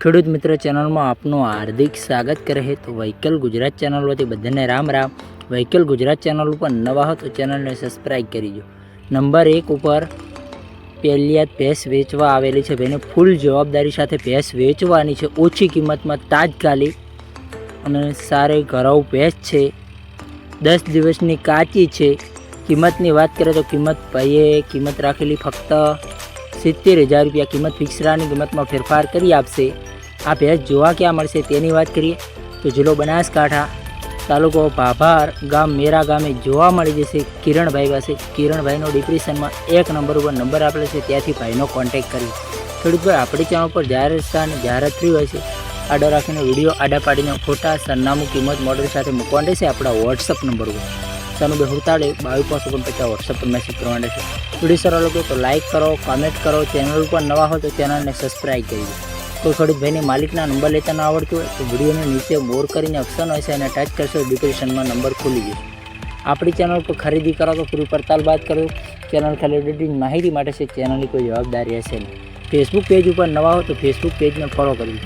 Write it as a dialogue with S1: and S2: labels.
S1: ખેડૂત મિત્ર ચેનલમાં આપનું હાર્દિક સ્વાગત કરે તો વહીકલ ગુજરાત ચેનલ વતી બધાને રામ રામ. વહીકલ ગુજરાત ચેનલ ઉપર નવા હો તો ચેનલને સબસ્ક્રાઈબ કરી દો. નંબર એક ઉપર પહેલિયાત ભેંસ વેચવા આવેલી છે. ભાઈને ફૂલ જવાબદારી સાથે ભેંસ વેચવાની છે. ઓછી કિંમતમાં તાજકાલિક અને સારી ઘરાઉ ભેંસ છે. દસ દિવસની કાચી છે. કિંમતની વાત કરીએ તો કિંમત ભાઈએ કિંમત રાખેલી ફક્ત સિત્તેર હજાર રૂપિયા કિંમત ફિક્સરાની કિંમતમાં ફેરફાર કરી આપશે. આ ભેંસ જોવા ક્યાં મળશે તેની વાત કરીએ તો જિલ્લો બનાસકાંઠા તાલુકો ભાભાર ગામ મેરા ગામે જોવા મળી જશે કિરણભાઈ પાસે. કિરણભાઈનો ડિપ્રેશનમાં એક નંબર ઉપર નંબર આપેલો છે, ત્યાંથી ભાઈનો કોન્ટેક્ટ કરી. ખેડૂતભાઈ આપણી ચેનલ પર જાહેર સ્થાન જાહેરાત થઈ હોય છે. આડો રાખીને વીડિયો આડા પાડીને ફોટા સરનામું કિંમત મોડલ સાથે મૂકવાની રહેશે આપણા વોટ્સઅપ નંબર ઉપર. સાનું બે હુડતાળે બાવીસ પાંચ ઓગણપચાસ વોટ્સઅપ પર મેસેજ કરવા છે. વીડિયો સારો લોકો તો લાઇક કરો કોમેન્ટ કરો. ચેનલ ઉપર નવા હોય તો ચેનલને સબસ્ક્રાઈબ કરી દો. કોઈ ભાઈને માલિકના નંબર લેતા ન આવડતું હોય તો વિડીયોને નીચે બોર કરીને ઓપ્શન હોય છે અને ટચ કરશો ડિસ્ક્રિપ્શનમાં નંબર ખુલી જશે. આપણી ચેનલ પર ખરીદી કરો તો પૂરી પડતાલ બાદ કરો. ચેનલ ખાલી એડિટિંગ માહિતી માટે છે, ચેનલની કોઈ જવાબદારી હશે નહીં. ફેસબુક પેજ ઉપર નવા હો તો ફેસબુક પેજને ફોલો કરી